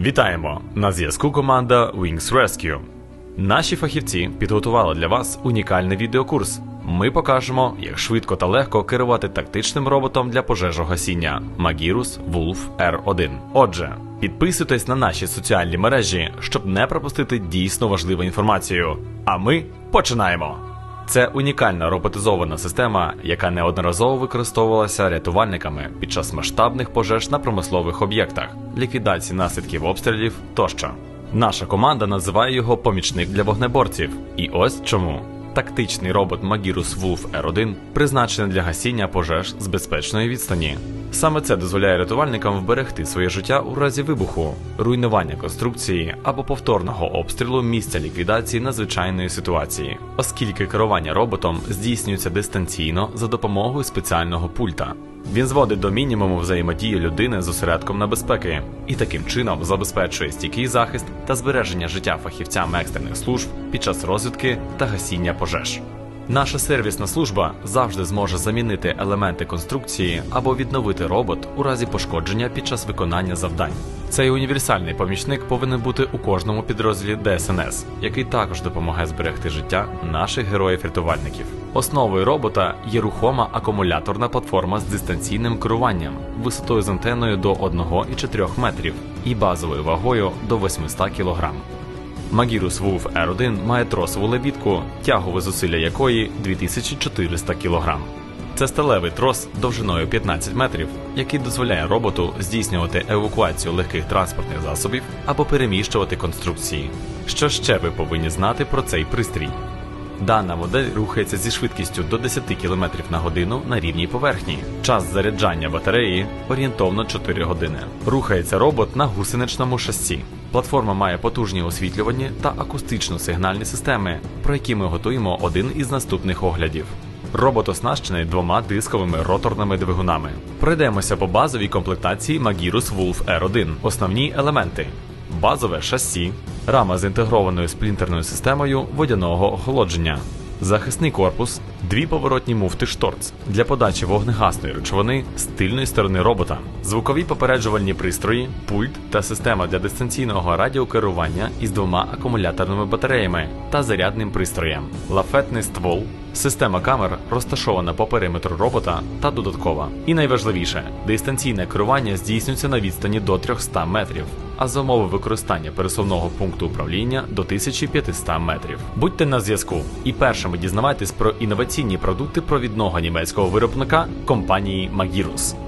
Вітаємо! На зв'язку команда Wings Rescue. Наші фахівці підготували для вас унікальний відеокурс. Ми покажемо, як швидко та легко керувати тактичним роботом для пожежогасіння Magirus Wolf R1. Отже, підписуйтесь на наші соціальні мережі, щоб не пропустити дійсно важливу інформацію. А ми починаємо! Це унікальна роботизована система, яка неодноразово використовувалася рятувальниками під час масштабних пожеж на промислових об'єктах, ліквідації наслідків обстрілів тощо. Наша команда називає його помічник для вогнеборців. І ось чому. Тактичний робот Magirus Wolf R1 призначений для гасіння пожеж з безпечної відстані. Саме це дозволяє рятувальникам вберегти своє життя у разі вибуху, руйнування конструкції або повторного обстрілу місця ліквідації надзвичайної ситуації, оскільки керування роботом здійснюється дистанційно за допомогою спеціального пульта. Він зводить до мінімуму взаємодію людини з осередком небезпеки і таким чином забезпечує стійкий захист та збереження життя фахівцям екстрених служб під час розвідки та гасіння пожеж. Наша сервісна служба завжди зможе замінити елементи конструкції або відновити робот у разі пошкодження під час виконання завдань. Цей універсальний помічник повинен бути у кожному підрозділі ДСНС, який також допомагає зберегти життя наших героїв-рятувальників. Основою робота є рухома акумуляторна платформа з дистанційним керуванням, висотою з антеною до 1,4 метрів і базовою вагою до 800 кг. Magirus Wolf R1 має тросову лебідку, тягове зусилля якої 2400 кг. Це сталевий трос довжиною 15 метрів, який дозволяє роботу здійснювати евакуацію легких транспортних засобів або переміщувати конструкції. Що ще ви повинні знати про цей пристрій? Дана модель рухається зі швидкістю до 10 км на годину на рівній поверхні. Час заряджання батареї орієнтовно 4 години. Рухається робот на гусеничному шасі. Платформа має потужні освітлювані та акустично-сигнальні системи, про які ми готуємо один із наступних оглядів. Робот оснащений двома дисковими роторними двигунами. Пройдемося по базовій комплектації Magirus Wolf R1. Основні елементи: базове шасі, рама з інтегрованою сплінтерною системою водяного охолодження, захисний корпус, дві поворотні муфти шторц для подачі вогнегасної речовини з тильної сторони робота, звукові попереджувальні пристрої, пульт та система для дистанційного радіокерування із двома акумуляторними батареями та зарядним пристроєм, лафетний ствол. Система камер розташована по периметру робота та додаткова. І найважливіше, дистанційне керування здійснюється на відстані до 300 метрів, а за умови використання пересувного пункту управління до 1500 метрів. Будьте на зв'язку і першими дізнавайтесь про інноваційні продукти провідного німецького виробника компанії Magirus.